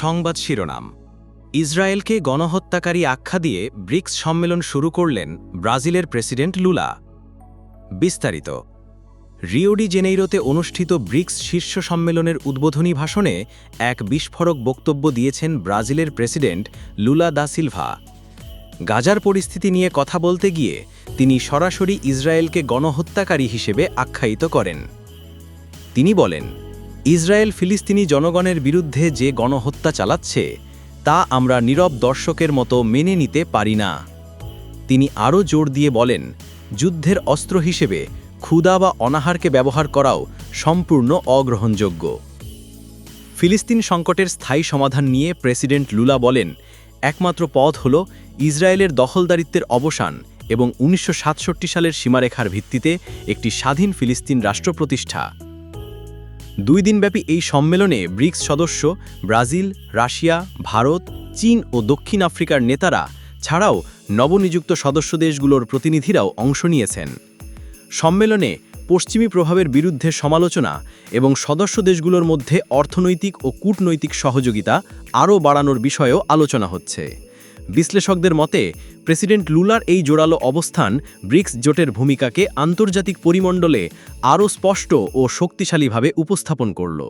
সংবাদ শিরোনাম। ইসরায়েলকে গণহত্যাকারী আখ্যা দিয়ে ব্রিক্স সম্মেলন শুরু করলেন ব্রাজিলের প্রেসিডেন্ট লুলা। বিস্তারিত। রিওডি জেনেইরোতে অনুষ্ঠিত ব্রিক্স শীর্ষ সম্মেলনের উদ্বোধনী ভাষণে এক বিস্ফোরক বক্তব্য দিয়েছেন ব্রাজিলের প্রেসিডেন্ট লুলা দা সিলভা। গাজার পরিস্থিতি নিয়ে কথা বলতে গিয়ে তিনি সরাসরি ইসরায়েলকে গণহত্যাকারী হিসেবে আখ্যায়িত করেন। তিনি বলেন ইসরায়েল ফিলিস্তিনি জনগণের বিরুদ্ধে যে গণহত্যা চালাচ্ছে, তা আমরা নীরব দর্শকের মতো মেনে নিতে পারি না। তিনি আরও জোর দিয়ে বলেন, যুদ্ধের অস্ত্র হিসেবে ক্ষুদা বা অনাহারকে ব্যবহার করাও সম্পূর্ণ অগ্রহণযোগ্য। ফিলিস্তিন সংকটের স্থায়ী সমাধান নিয়ে প্রেসিডেন্ট লুলা বলেন, একমাত্র পথ হল ইসরায়েলের দখলদারিত্বের অবসান এবং উনিশশো সাতষট্টি সালের সীমারেখার ভিত্তিতে একটি স্বাধীন ফিলিস্তিন রাষ্ট্র প্রতিষ্ঠা। দুই দিনব্যাপী এই সম্মেলনে ব্রিক্স সদস্য ব্রাজিল, রাশিয়া, ভারত, চীন ও দক্ষিণ আফ্রিকার নেতারা ছাড়াও নবনিযুক্ত সদস্য দেশগুলোর প্রতিনিধিরাও অংশ নিয়েছেন। সম্মেলনে পশ্চিমী প্রভাবের বিরুদ্ধে সমালোচনা এবং সদস্য দেশগুলোর মধ্যে অর্থনৈতিক ও কূটনৈতিক সহযোগিতা আরও বাড়ানোর বিষয়েও আলোচনা হচ্ছে। বিশ্লেষকদের মতে, প্রেসিডেন্ট লুলার এই জোরালো অবস্থান ব্রিক্স জোটের ভূমিকাকে আন্তর্জাতিক পরিমণ্ডলে আরও স্পষ্ট ও শক্তিশালীভাবে উপস্থাপন করল।